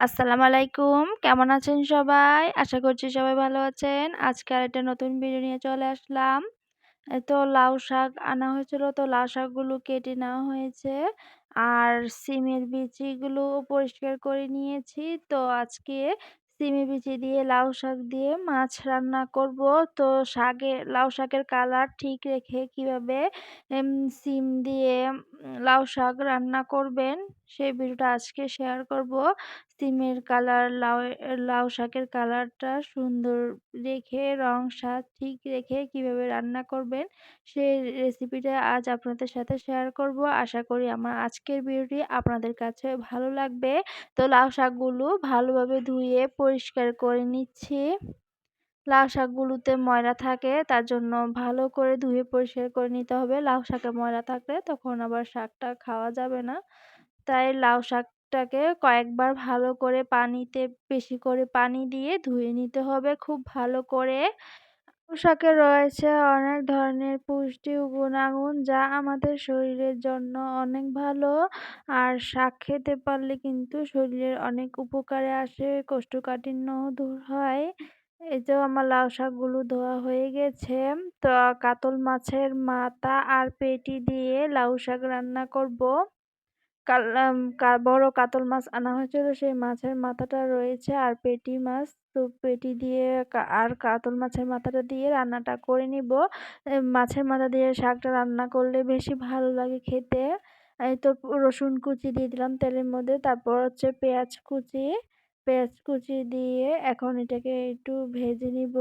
আসসালামু আলাইকুম। কেমন আছেন সবাই? আশা করছি সবাই ভালো আছেন। আজকে আর একটা নতুন ভিডিও নিয়ে চলে আসলাম। তো লাউ শাক আনা হয়েছিল, তো লাউ শাকগুলো কেটে নেওয়া হয়েছে। আর সিমের বিচিগুলো পরিষ্কার করে নিয়েছি। তো আজকে সিমের বিচি দিয়ে লাউ শাক দিয়ে মাছ রান্না করব। তো শাকে, লাউ শাকের কালার ঠিক রেখে কীভাবে সিম দিয়ে লাউ শাক রান্না করবেন? সেই ভিডিওটা আজকে শেয়ার করব। সিমের কালার, লাউ লাউ শাকের কালারটা সুন্দর রেখে, রং, স্বাদ ঠিক রেখে কীভাবে রান্না করবেন সেই রেসিপিটা আজ আপনাদের সাথে শেয়ার করব। আশা করি আমার আজকের ভিডিওটি আপনাদের কাছে ভালো লাগবে। তো লাউ শাকগুলো ভালোভাবে ধুয়ে পরিষ্কার করে নিচ্ছি। লাউ শাকগুলোতে ময়লা থাকে, তার জন্য ভালো করে ধুয়ে পরিষ্কার করে নিতে হবে। লাউ শাকে ময়লা থাকলে তখন আবার শাকটা খাওয়া যাবে না। তাই লাউ শাকটাকে কয়েকবার ভালো করে পানিতে, বেশি করে পানি দিয়ে ধুয়ে নিতে হবে খুব ভালো করে। শাকে রয়েছে অনেক ধরনের পুষ্টি গুণাগুণ যা আমাদের শরীরের জন্য অনেক ভালো। আর শাক খেতে পারলে কিন্তু শরীরের অনেক উপকারে আসে, কোষ্ঠকাঠিন্য দূর হয়। এই যে আমার লাউ শাকগুলো ধোয়া হয়ে গেছে, তো কাতল মাছের মাথা আর পেটি দিয়ে লাউ শাক রান্না করব। বড় কাতল মাছ আনা হয়েছিল। সেই মাছের মাথাটা রয়েছে আর পেটি মাছ। তো পেটি দিয়ে আর কাতল মাছের মাথাটা দিয়ে রান্নাটা করে নিব। মাছের মাথা দিয়ে শাকটা রান্না করলে বেশি ভালো লাগে খেতে। এই তো রসুন কুচি দিয়ে দিলাম তেলের মধ্যে। তারপর হচ্ছে পেঁয়াজ কুচি। পেঁয়াজ কুচি দিয়ে এখন এটাকে একটু ভেজে নিব।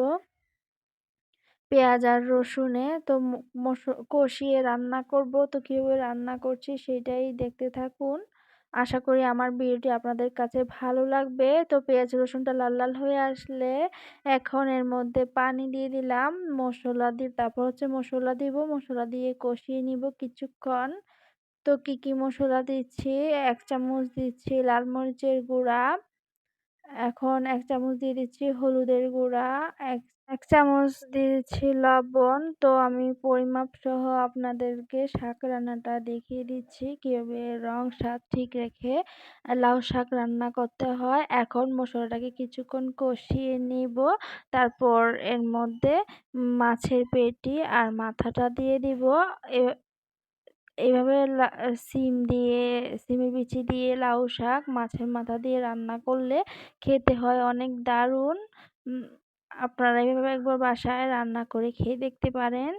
পেঁয়াজ আর রসুনে তো কষিয়ে রান্না করব। তো কীভাবে রান্না করছি সেটাই দেখতে থাকুন। আশা করি আমার ভিডিওটি আপনাদের কাছে ভালো লাগবে। তো পেঁয়াজ, রসুনটা লাল লাল হয়ে আসলে এখন এর মধ্যে পানি দিয়ে দিলাম। মশলা দিয়ে তারপর হচ্ছে মশলা দিব। মশলা দিয়ে কষিয়ে নিব কিছুক্ষণ। তো কি কি মশলা দিচ্ছি? এক চামচ দিচ্ছি লাল মরিচের গুঁড়া। এখন এক চামচ দিয়ে দিচ্ছি হলুদের গুঁড়া। এক এক চামচ দিয়েছি লবণ। তো আমি পরিমাপ সহ আপনাদেরকে শাক রান্নাটা দেখিয়ে দিচ্ছি, কীভাবে রং, স্বাদ ঠিক রেখে লাউ শাক রান্না করতে হয়। এখন মশলাটাকে কিছুক্ষণ কষিয়ে নিব। তারপর এর মধ্যে মাছের পেটি আর মাথাটা দিয়ে দিব। এইভাবে সিম দিয়ে, সিমের বিচি দিয়ে লাউ শাক মাছের মাথা দিয়ে রান্না করলে খেতে হয় অনেক দারুণ। আপনারা এভাবে একবার বাসায় রান্না করে খেয়ে দেখতে পারেন।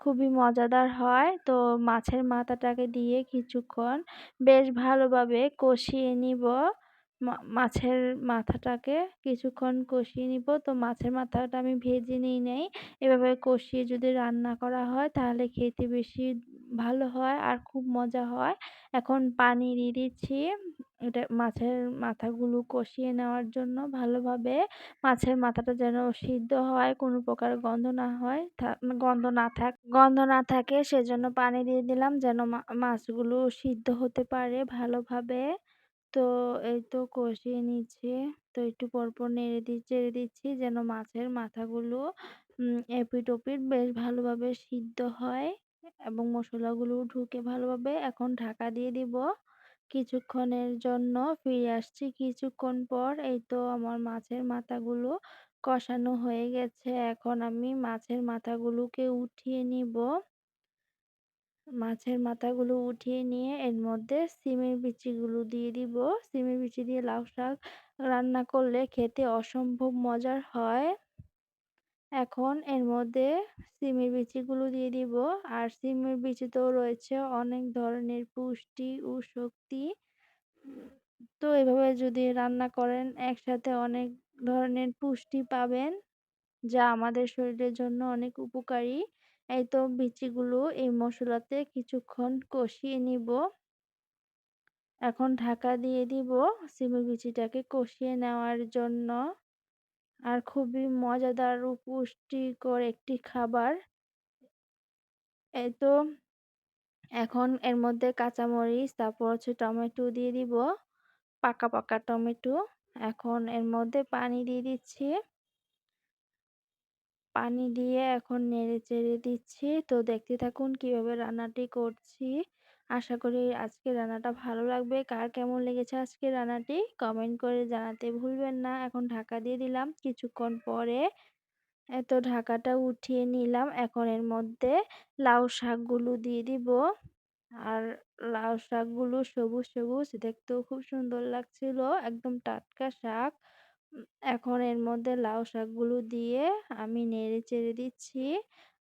খুবই মজাদার হয়। তো মাছের মাথাটাকে দিয়ে কিছুক্ষণ বেশ ভালোভাবে কষিয়ে নিব। মাছের মাথাটাকে কিছুক্ষণ কষিয়ে নিব। তো মাছের মাথাটা আমি ভেজে নিই নেই। এভাবে কষিয়ে যদি রান্না করা হয় তাহলে খেতে বেশি ভালো হয় আর খুব মজা হয়। এখন পানি দিয়ে দিচ্ছি। এটা মাছের মাথাগুলো কষিয়ে নেওয়ার জন্য ভালোভাবে মাছের মাথাটা যেন সিদ্ধ হয়, কোনো প্রকার গন্ধ না হয় গন্ধ না থাক, গন্ধ না থাকে সেজন্য পানি দিয়ে দিলাম যেন মাছগুলো সিদ্ধ হতে পারে ভালোভাবে। তো এই তো কষিয়ে নিচ্ছে। তো একটু পরপর নেড়ে দিয়ে চেড়ে দিচ্ছি যেন মাছের মাথাগুলো এপিট ওপিট বেশ ভালোভাবে সিদ্ধ হয় এবং মশলাগুলো ঢুকে ভালোভাবে। এখন ঢাকা দিয়ে দিব। কিছুক্ষণের জন্য ফিরে আসছি। কিছুক্ষণ পর এই তো আমার মাছের মাথাগুলো কষানো হয়ে গেছে। এখন আমি মাছের মাথাগুলোকে উঠিয়ে নিব। মাছের মাথাগুলো উঠিয়ে নিয়ে এর মধ্যে সিমের বিচিগুলো দিয়ে দিব। সিমের বিচি দিয়ে লাউ শাক রান্না করলে খেতে অসম্ভব মজার হয়। এখন এর মধ্যে সিমের বিচিগুলো দিয়ে দিব। আর সিমের বিচিতেও রয়েছে অনেক ধরনের পুষ্টি ও শক্তি। তো এভাবে যদি রান্না করেন, একসাথে অনেক ধরনের পুষ্টি পাবেন, যা আমাদের শরীরের জন্য অনেক উপকারী। এই তো বিচিগুলো এই মশলাতে কিছুক্ষণ কষিয়ে নিব। এখন ঢাকা দিয়ে দিব সিমের বিচিটাকে কষিয়ে নেওয়ার জন্য। আর খুবই মজাদার ও পুষ্টিকর একটি খাবার। এই তো, এখন এর মধ্যে কাঁচামরিচ, তারপর হচ্ছে টমেটো দিয়ে দিব, পাকা পাকা টমেটো। এখন এর মধ্যে পানি দিয়ে দিচ্ছি। পানি দিয়ে এখন নেড়ে চেড়ে দিচ্ছি। তো দেখতে থাকুন কীভাবে রান্নাটি করছি। আশা করি আজকের রান্নাটা ভালো লাগবে। কার কেমন লেগেছে আজকের রান্নাটি কমেন্ট করে জানাতে ভুলবেন না। এখন ঢাকা দিয়ে দিলাম। কিছুক্ষণ পরে এত ঢাকাটা উঠিয়ে নিলাম। এখন এর মধ্যে লাউ শাকগুলো দিয়ে দিব। আর লাউ শাকগুলো সবুজ সবুজ। দেখতেও খুব সুন্দর লাগছিল। একদম টাটকা শাক। এখন এর মধ্যে লাউ শাকগুলো দিয়ে আমি নেড়ে চেড়ে দিচ্ছি।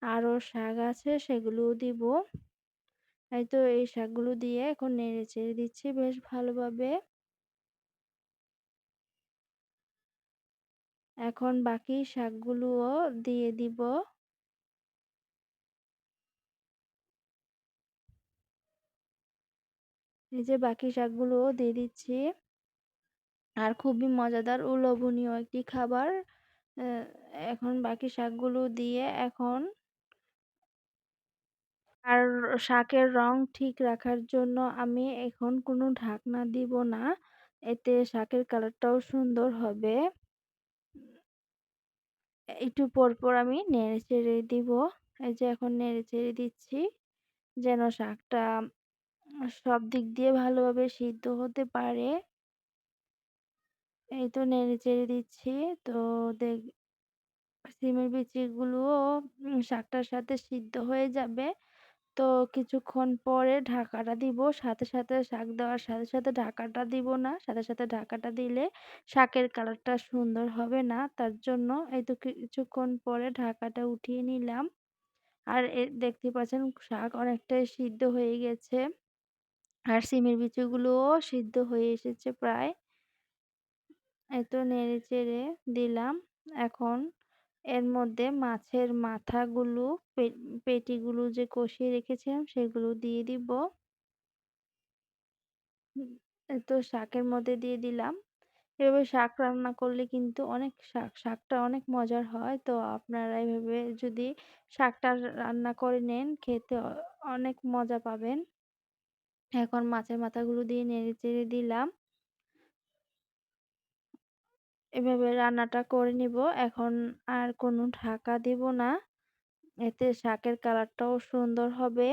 আরও শাক আছে সেগুলোও দিব। এই তো এই শাকগুলো দিয়ে এখন নেড়ে চেড়ে দিচ্ছি বেশ ভালোভাবে। এখন বাকি শাকগুলোও দিয়ে দিব। এই যে বাকি শাকগুলোও দিয়ে দিচ্ছি। আর খুবই মজাদার ও লোভনীয় একটি খাবার। এখন বাকি শাকগুলো দিয়ে এখন আর শাকের রং ঠিক রাখার জন্য আমি এখন কোনো ঢাকনা দিব না। এতে শাকের কালারটাও সুন্দর হবে। একটু পর পর আমি নেড়ে চেড়ে দিব। এই যে এখন নেড়ে চেড়ে দিচ্ছি যেন শাকটা সব দিক দিয়ে ভালোভাবে সিদ্ধ হতে পারে। এই তো নেড়ে চেড়ে দিচ্ছি। তো দেখ, সিমের বিচিগুলোও শাকটার সাথে সিদ্ধ হয়ে যাবে। তো কিছুক্ষণ পরে ঢাকাটা দিব। সাথে সাথে শাক দেওয়ার সাথে সাথে ঢাকাটা দিব না। সাথে সাথে ঢাকাটা দিলে শাকের কালারটা সুন্দর হবে না। তার জন্য এই তো কিছুক্ষণ পরে ঢাকাটা উঠিয়ে নিলাম। আর দেখতে পাচ্ছেন শাক অনেকটাই সিদ্ধ হয়ে গেছে। আর সিমের বিচিগুলোও সিদ্ধ হয়ে এসেছে প্রায়। এই তো নেড়ে চেড়ে দিলাম। এখন এর মধ্যে মাছের মাথাগুলো পেটিগুলো যে কষিয়ে রেখেছিলাম সেগুলো দিয়ে দিব। তো শাকের মধ্যে দিয়ে দিলাম। এভাবে শাক রান্না করলে কিন্তু অনেক শাক, শাকটা অনেক মজার হয়। তো আপনারা এভাবে যদি শাকটা রান্না করে নেন, খেতে অনেক মজা পাবেন। এখন মাছের মাথাগুলো দিয়ে নেড়ে চেড়ে দিলাম। এভাবে রান্নাটা করে নিব। এখন আর কোনো ঢাকা দিব না। এতে শাকের কালারটাও সুন্দর হবে।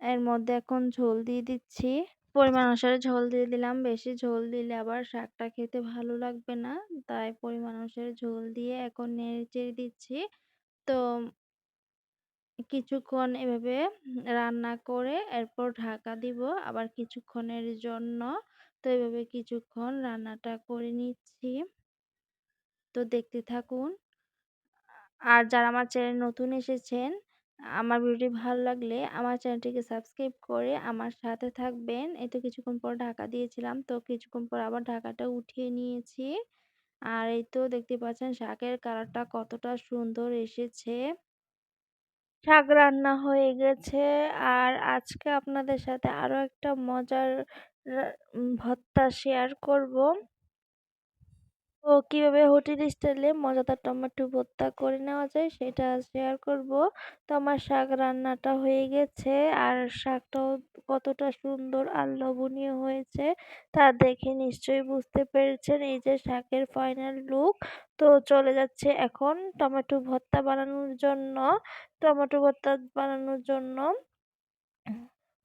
এর মধ্যে এখন ঝোল দিয়ে দিচ্ছি। পরিমাণ অনুসারে ঝোল দিয়ে দিলাম। বেশি ঝোল দিলে আবার শাকটা খেতে ভালো লাগবে না। তাই পরিমাণ অনুসারে ঝোল দিয়ে এখন নেড়ে চেড়ে দিচ্ছি। তো কিছুক্ষণ এভাবে রান্না করে এরপর ঢাকা দিব আবার কিছুক্ষণের জন্য। তো এভাবে কিছুক্ষণ রান্নাটা করে নিচ্ছি। তো দেখতে থাকুন আর যারা আমার চ্যানেল নতুন এসেছেন, আমার ভিডিওটি ভালো লাগলে আমার চ্যানেলটিকে সাবস্ক্রাইব করে আমার সাথে থাকবেন। এই তো কিছুক্ষণ পর ঢাকা দিয়েছিলাম, তো কিছুক্ষণ পর আবার ঢাকাটা উঠিয়ে নিয়েছি। আর এই তো দেখতে পাচ্ছেন শাকের কালারটা কতটা সুন্দর এসেছে। শাক রান্না হয়ে গেছে। আর আজকে আপনাদের সাথে আরও একটা মজার ভর্তা শেয়ার করব। ও কীভাবে হোটেল স্টাইলে মজাদার টমেটো ভর্তা করে নেওয়া যায় সেটা শেয়ার করব। তো আমার শাক রান্নাটা হয়ে গেছে আর শাকটাও কতটা সুন্দর আর লোভনীয় হয়েছে তা দেখে নিশ্চয়ই বুঝতে পেরেছেন এই যে শাকের ফাইনাল লুক তো চলে যাচ্ছে এখন টমেটো ভর্তা বানানোর জন্য, টমেটো ভর্তা বানানোর জন্য।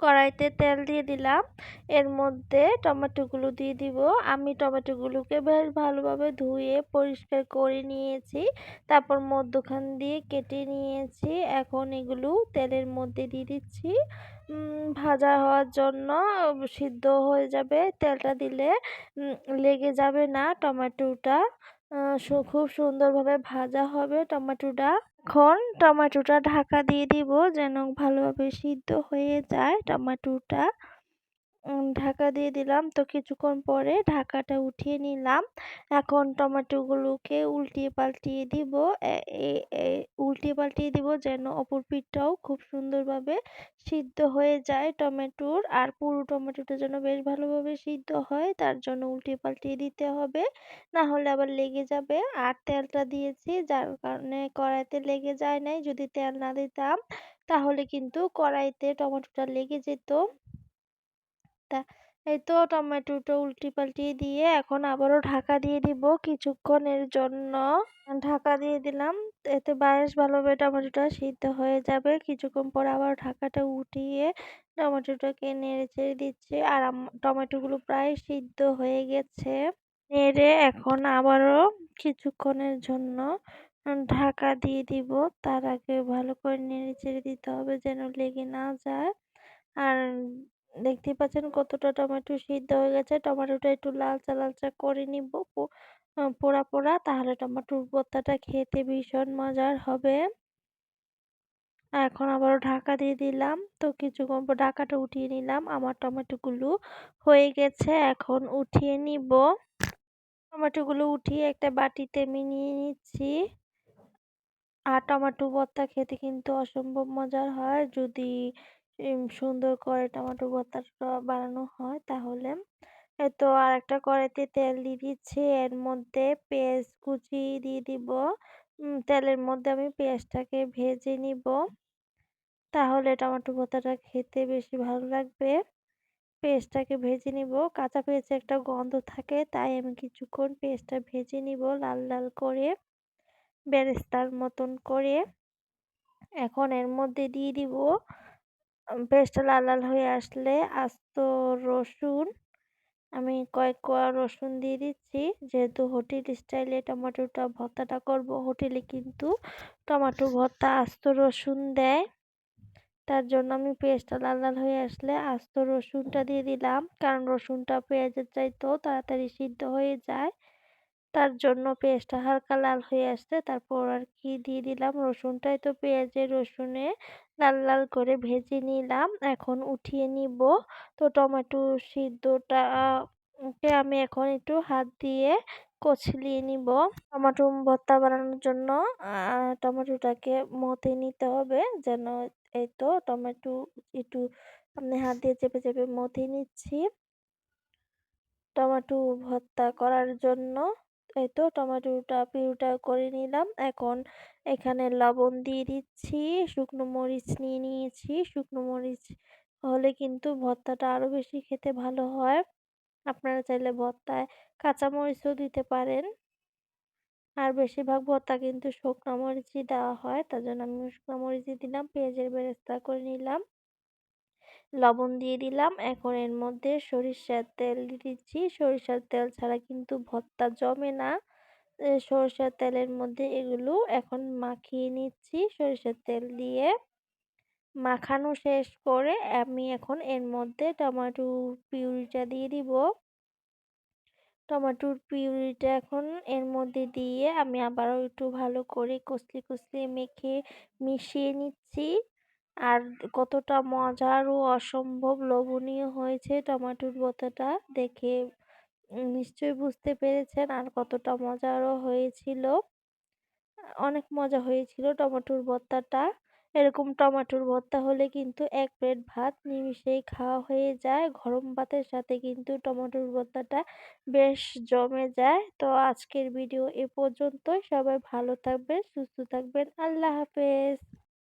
কড়াইতে তেল দিয়ে দিলাম। এর মধ্যে টমেটোগুলো দিয়ে দিব। আমি টমেটোগুলোকে বেশ ভালোভাবে ধুয়ে পরিষ্কার করে নিয়েছি। তারপর মধ্যখান দিয়ে কেটে নিয়েছি। এখন এগুলো তেলের মধ্যে দিয়ে দিচ্ছি। ভাজা হওয়ার জন্য সিদ্ধ হয়ে যাবে। তেলটা দিলে লেগে যাবে না টমেটোটা। খুব সুন্দরভাবে ভাজা হবে টমেটোটা। এখন টমেটোটা ঢাকা দিয়ে দিব যেন ভালোভাবে সিদ্ধ হয়ে যায় টমেটোটা। ঢাকা দিয়ে দিলাম। তো কিছুক্ষণ পরে ঢাকাটা উঠিয়ে নিলাম। এখন টমেটোগুলোকে উল্টিয়ে পাল্টিয়ে দিব। উল্টিয়ে পাল্টিয়ে দিব যেন অপর পিঠটাও খুব সুন্দরভাবে সিদ্ধ হয়ে যায় টমেটোর। আর পুরো টমেটোটা যেন বেশ ভালোভাবে সিদ্ধ হয়, তার জন্য উল্টিয়ে পাল্টিয়ে দিতে হবে। না হলে আবার লেগে যাবে। আর তেলটা দিয়েছি, যার কারণে কড়াইতে লেগে যায় নাই। যদি তেল না দিতাম, তাহলে কিন্তু কড়াইতে টমেটোটা লেগে যেত। তা এই তো টমেটোটা উল্টি পাল্টিয়ে দিয়ে এখন আবারও ঢাকা দিয়ে দিব কিছুক্ষণের জন্য। ঢাকা দিয়ে দিলাম। এতে বেশ ভালোভাবে টমেটোটা সিদ্ধ হয়ে যাবে। কিছুক্ষণ পর আবার ঢাকাটা উঠিয়ে টমেটোটাকে নেড়ে চেড়ে দিচ্ছি। আর টমেটোগুলো প্রায় সিদ্ধ হয়ে গেছে। নেড়ে এখন আবারও কিছুক্ষণের জন্য ঢাকা দিয়ে দিব। তার আগে ভালো করে নেড়ে চেড়ে দিতে হবে যেন লেগে না যায়। আর দেখতে পাচ্ছেন কতটা টমেটো সিদ্ধ হয়ে গেছে। টমেটোটা একটু লালচা লালচা করে নিব পোড়া পোড়া। তাহলে টমেটোর ভর্তাটা খেতে ভীষণ মজার হবে। এখন আবারও ঢাকা দিয়ে দিলাম। তো পর ঢাকাটা উঠিয়ে নিলাম। আমার টমেটোগুলো হয়ে গেছে। এখন উঠিয়ে নিব। টমেটোগুলো উঠিয়ে একটা বাটিতে আমি নিয়ে নিচ্ছি। আর টমেটো ভর্তা খেতে কিন্তু অসম্ভব মজার হয়। যদি সুন্দর করে টমেটো ভর্তাটা বানানো হয় তাহলে। তো আর একটা কড়াইতে তেল দিয়ে দিচ্ছি। এর মধ্যে পেঁয়াজ কুচি দিয়ে দিব। তেলের মধ্যে আমি পেঁয়াজটাকে ভেজে নিব। তাহলে টমেটো ভর্তাটা খেতে বেশি ভালো লাগবে। পেঁয়াজটাকে ভেজে নিব। কাঁচা পেঁয়াজে একটা গন্ধ থাকে, তাই আমি কিছুক্ষণ পেঁয়াজটা ভেজে নিব লাল লাল করে, বেরেস্তার মতন করে। এখন এর মধ্যে দিয়ে দিব পেঁয়াজটা লাল লাল হয়ে আসলে আস্ত রসুন, আমি কয়েক কোয়া রসুন দিয়ে দিচ্ছি। যেহেতু হোটেল স্টাইলে টমেটোটা ভর্তাটা করব, হোটেলে কিন্তু টমেটো ভর্তা আস্ত রসুন দেয়। তার জন্য আমি পেঁয়াজটা লাল লাল হয়ে আসলে আস্ত রসুনটা দিয়ে দিলাম। কারণ রসুনটা পেঁয়াজের চাইতেও তাড়াতাড়ি সিদ্ধ হয়ে যায়। তার জন্য পেঁয়াজটা হালকা লাল হয়ে আসছে। তারপর আর কি দিয়ে দিলাম? রসুনটাই তো পেঁয়াজের রসুনে লাল লাল করে ভেজে নিলাম। এখন উঠিয়ে নিব। তো টমেটো সিদ্ধটা, কে আমি এখন একটু হাত দিয়ে কচলিয়ে নিব। টমেটো ভর্তা বানানোর জন্য টমেটোটাকে মতে নিতে হবে যেন এই তো টমেটো একটু আমি হাত দিয়ে চেপে চেপে মতে নিচ্ছি। টমেটো ভর্তা করার জন্য এই তো টমেটোটা পিউটা করে নিলাম। এখন এখানে লবণ দিয়ে দিচ্ছি, শুকনো মরিচ নিয়ে নিয়েছি। শুকনো মরিচ হলে কিন্তু ভর্তাটা আরও বেশি খেতে ভালো হয়। আপনারা চাইলে ভর্তায় কাঁচামরিচও দিতে পারেন। আর বেশিরভাগ ভর্তা কিন্তু শুকনো মরিচই দেওয়া হয়, তার জন্য আমি শুকনো মরিচই দিলাম, পেঁয়াজের বেরেস্তা করে নিলাম। লবণ দিয়ে দিলাম। এখন এর মধ্যে সরিষার তেল দিচ্ছি। সরিষার তেল ছাড়া কিন্তু ভর্তা জমে না। সরিষার তেলের মধ্যে এগুলো এখন মাখিয়ে নিচ্ছি। সরিষার তেল দিয়ে মাখানো শেষ করে আমি এখন এর মধ্যে টমেটো পিউরিটা দিয়ে দিব। টমেটোর পিউরিটা এখন এর মধ্যে দিয়ে আমি আবারও একটু ভালো করে কষলি কষলিয়ে মেখে মিশিয়ে নিচ্ছি। আর কতটা মজার ও অসম্ভব লোভনীয় হয়েছে টমেটোর ভর্তাটা দেখে নিশ্চয়ই বুঝতে পেরেছেন আর কতটা মজারও হয়েছিল। অনেক মজা হয়েছিল টমেটোর ভর্তাটা এরকম টমেটোর ভর্তা হলে কিন্তু এক প্লেট ভাত নিমিষেই খাওয়া হয়ে যায়। গরম ভাতের সাথে কিন্তু টমেটোর ভর্তাটা বেশ জমে যায়। তো আজকের ভিডিও এ পর্যন্তই। সবাই ভালো থাকবেন, সুস্থ থাকবেন। আল্লাহ হাফেজ।